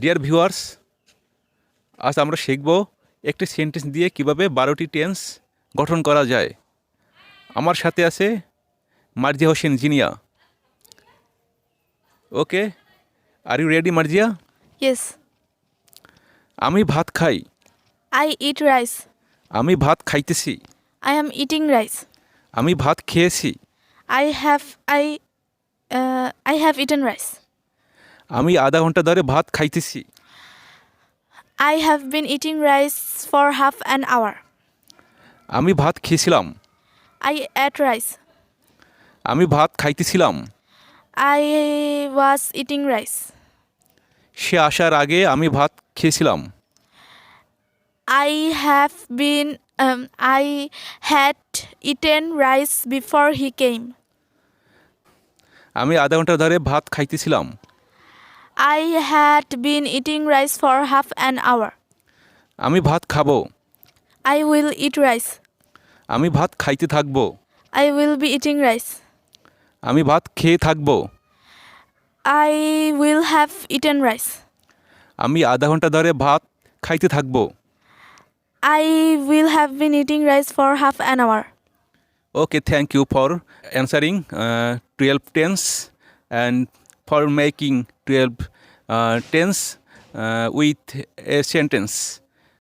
Dear viewers আজ আমরা শিখব একটি সেন্টেন্স দিয়ে কীভাবে বারোটি টেন্স গঠন করা যায়। আমার সাথে আছে Marzia Hossain Zinia. Okay are you ready Marzia? Yes আমি ভাত খাই। আই ইট রাইস আমি ভাত খাইতেছি। আই am ইটিং রাইস আমি ভাত খেয়েছি। I have I I have eaten eaten rice. আমি আধা ঘণ্টা ধরে ভাত খাইতেছি। I have been eating rice for half an hour আমি ভাত খেয়েছিলাম। আই এট রাইস আমি ভাত খাইতেছিলাম। আই ওয়াজ ইটিং রাইস সে আসার আগে আমি ভাত খেয়েছিলাম। I have been I had eaten rice before he came আমি আধা ঘণ্টা ধরে ভাত খাইতেছিলাম। I had been eating rice for half an hour আমি ভাত খাব। আই উইল ইট রাইস আমি ভাত খাইতে থাকব। I will be eating rice আমি ভাত খেয়ে থাকব। I will have eat eaten rice আমি আধা ঘণ্টা ধরে ভাত খাইতে থাকব। I will have been eating rice for half an hour okay thank you for answering twelve tense and for making twelve tense with a sentence